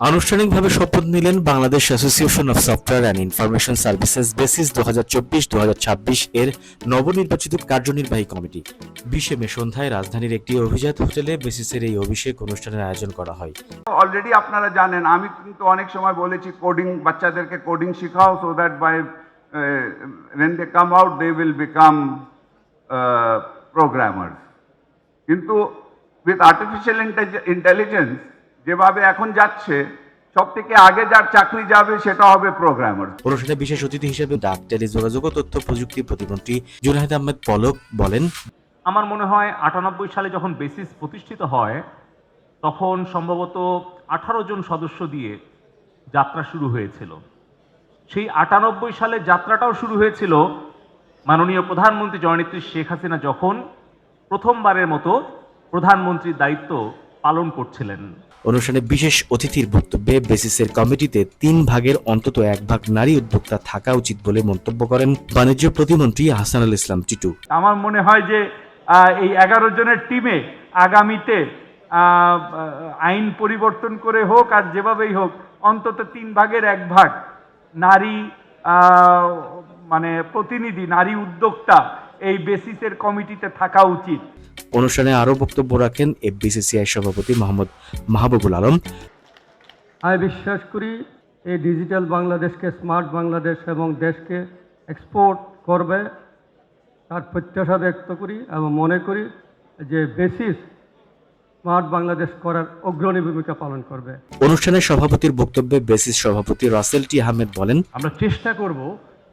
আনুষ্ঠানিকভাবে শপথ নিলেন Bangladesh association of software and information services BASIS দু হাজার চব্বিশ ছাব্বিশ এর নবনির্বাচিত কার্যনির্বাহী কমিটি। বিশে মে সন্ধ্যায় রাজধানীর একটি অভিজাত হোটেলে বেসিসের এই অভিষেক অনুষ্ঠানের আয়োজন করা হয়। অলরেডি আপনারা জানেন, আমি কিন্তু অনেক সময় বলেছি কোডিং বাচ্চাদেরকে কোডিং শেখাও so that by when they come out they will become programmers কিন্তু উইথ আর্টিফিশিয়াল ইন্টেলিজেন্স যেভাবে এখন যাচ্ছে সব থেকে আগে যার চাকরি যাবে সেটা হবে প্রোগ্রামার অনুষ্ঠানে বিশেষ অতিথি হিসেবে ডাক টেলিযোগাযোগ ও তথ্য প্রযুক্তি প্রতিমন্ত্রী জুনাহিদ আহমেদ পলক বলেন আমার মনে হয় আটানব্বই সালে যখন বেসিস প্রতিষ্ঠিত হয় তখন সম্ভবত আঠারো জন সদস্য দিয়ে যাত্রা শুরু হয়েছিল। সেই আটানব্বই সালে যাত্রাটাও শুরু হয়েছিল মাননীয় প্রধানমন্ত্রী জননেত্রী শেখ হাসিনা যখন প্রথমবারের মতো প্রধানমন্ত্রীর দায়িত্ব পালন করছিলেন। অনুষ্ঠানে বিশেষ অতিথির বক্তব্যে বেসিসের কমিটিতে তিন ভাগের অন্তত এক ভাগ নারী উদ্যোক্তা থাকা উচিত বলে মন্তব্য করেন বাণিজ্য প্রতিমন্ত্রী হাসানুল ইসলাম টিটু। আমার মনে হয় যে এই এগারো জনের টিমে আগামীতে আইন পরিবর্তন করে হোক আর যেভাবেই হোক অন্তত তিন ভাগের এক ভাগ নারী মানে প্রতিনিধি নারী উদ্যোক্তা এই বেসিসের কমিটিতে থাকা উচিত। অনুষ্ঠানে আরও বক্তব্য রাখেন এফবিসিসিআই সভাপতি মোহাম্মদ মাহবুবুল আলম। আমি বিশ্বাস করি এই ডিজিটাল বাংলাদেশকে স্মার্ট বাংলাদেশ এবং দেশকে এক্সপোর্ট করবে তার প্রত্যাশা ব্যক্ত করি এবং মনে করি যে বেসিস স্মার্ট বাংলাদেশ করার অগ্রণী ভূমিকা পালন করবে। অনুষ্ঠানে সভাপতির বক্তব্যে বেসিস সভাপতি রাসেল টি আহমেদ বলেন আমরা চেষ্টা করব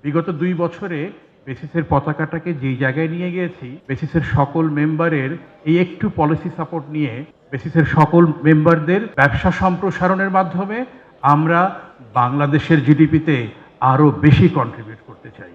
বিগত দুই বছরে বেসিসের পতাকাটাকে যেই জায়গায় নিয়ে গিয়েছি, বেসিসের সকল মেম্বারের এই একটু পলিসি সাপোর্ট নিয়ে বেসিসের সকল মেম্বারদের ব্যবসা সম্প্রসারণের মাধ্যমে আমরা বাংলাদেশের জিডিপিতে আরও বেশি কন্ট্রিবিউট করতে চাই।